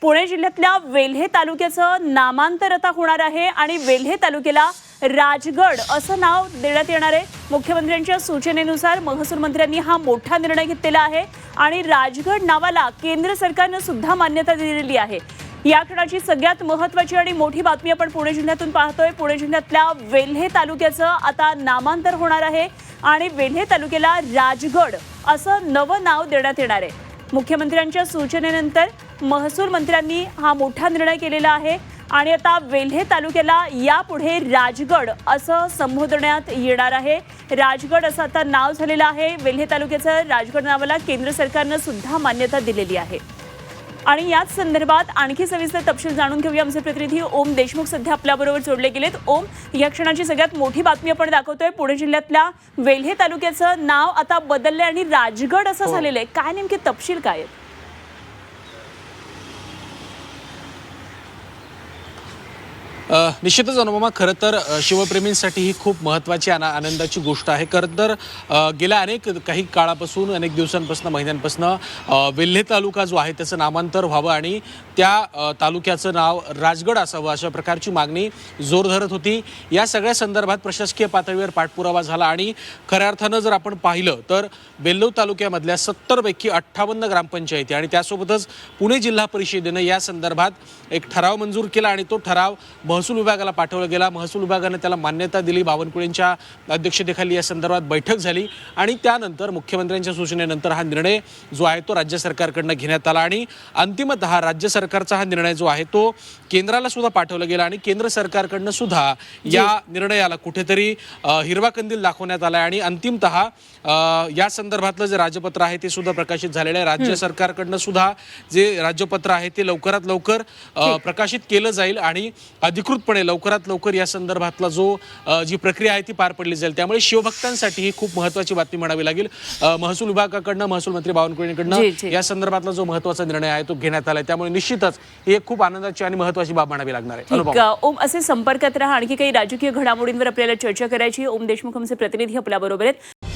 पुणे जिल्ह्यातल्या वेल्हे तालुक्याचं नामांतर आता होणार आहे आणि वेल्हे तालुक्याला राजगड असं नाव देण्यात येणार आहे. मुख्यमंत्र्यांच्या सूचनेनुसार महसूल मंत्र्यांनी हा मोठा निर्णय घेतलेला आहे आणि राजगड नावाला केंद्र सरकारनं सुद्धा मान्यता दिलेली आहे. या क्षणाची सगळ्यात महत्वाची आणि मोठी बातमी आपण पुणे जिल्ह्यातून पाहतोय. पुणे जिल्ह्यातल्या वेल्हे तालुक्याचं आता नामांतर होणार आहे आणि वेल्हे तालुक्याला राजगड असं नवं नाव देण्यात येणार आहे. मुख्यमंत्र्यांच्या सूचनेनंतर महसूल मंत्र्यांनी हा मोठा निर्णय केलेला आहे. आणि आता वेल्हे तालुक्याला यापुढे राजगड असं संबोधण्यात येणार आहे. राजगड असं आता नाव झालेलं आहे. वेल्हे तालुक्याचं राजगड नावाला केंद्र सरकारनं सुद्धा मान्यता दिलेली आहे. आणि याच संदर्भात आणखी सविस्तर तपशील जाणून घेऊया आमचे प्रतिनिधी. ओम देशमुख सध्या आपल्याबरोबर जोडले गेलेत. ओम या क्षणाची सगळ्यात मोठी बातमी आपण दाखवतोय. पुणे जिल्ह्यातल्या वेल्हे तालुक्याचं नाव आता बदललंय आणि राजगड असं झालेलं आहे. काय नेमके तपशील काय आहेत? निश्चितच अनुपमा खरं तर शिवप्रेमींसाठी ही खूप महत्त्वाची आणि आनंदाची गोष्ट आहे. खरं तर गेल्या अनेक काही काळापासून अनेक दिवसांपासून महिन्यांपासून वेल्हे तालुका जो आहे त्याचं नामांतर व्हावं आणि त्या तालुक्याचं नाव राजगड असावं अशा प्रकारची मागणी जोर धरत होती. या सगळ्या संदर्भात प्रशासकीय पातळीवर पाठपुरावा झाला आणि खऱ्या अर्थानं जर आपण पाहिलं तर बेल्लव तालुक्यामधल्या सत्तरपैकी अठ्ठावन्न ग्रामपंचायती आणि त्यासोबतच पुणे जिल्हा परिषदेनं या संदर्भात एक ठराव मंजूर केला आणि तो ठराव महसूल विभागाला पाठवला गेला. महसूल विभागानं त्याला मान्यता दिली. बावनकुळेंच्या अध्यक्षतेखाली या संदर्भात बैठक झाली. आणि त्यानंतर मुख्यमंत्र्यांच्या सूचनेनंतर हा निर्णय जो आहे तो राज्य सरकारकडनं घेण्यात आला. आणि अंतिमतः राज्य सरकारचा हा निर्णय जो आहे तो केंद्राला सुद्धा पाठवला गेला. आणि केंद्र सरकारकडनं सुद्धा या निर्णयाला कुठेतरी हिरवा कंदील दाखवण्यात आला आणि अंतिमतः या संदर्भातलं जे राजपत्र आहे ते सुद्धा प्रकाशित झालेलं आहे. राज्य सरकारकडनं सुद्धा जे राज्यपत्र आहे ते लवकरात लवकर प्रकाशित केलं जाईल. आणि अधिकृतपणे लवकरात लवकर या संदर्भातला जो जी प्रक्रिया आहे ती पार पडली जाईल. त्यामुळे शिवभक्तांसाठी ही खूप महत्वाची बातमी म्हणावी लागेल. महसूल विभागाकडनं महसूल मंत्री बावनकुळेंकडनं. या संदर्भातला जो महत्त्वाचा निर्णय आहे तो घेण्यात आलाय. त्यामुळे निश्चितच ही एक खूप आनंदाची आणि महत्वाची बाब म्हणावी लागणार आहे. ओम असे संपर्कात राहा. आणखी काही राजकीय घडामोडींवर आपल्याला चर्चा करायची ओम देशमुख आमचे प्रतिनिधी आपल्याबरोबर आहेत.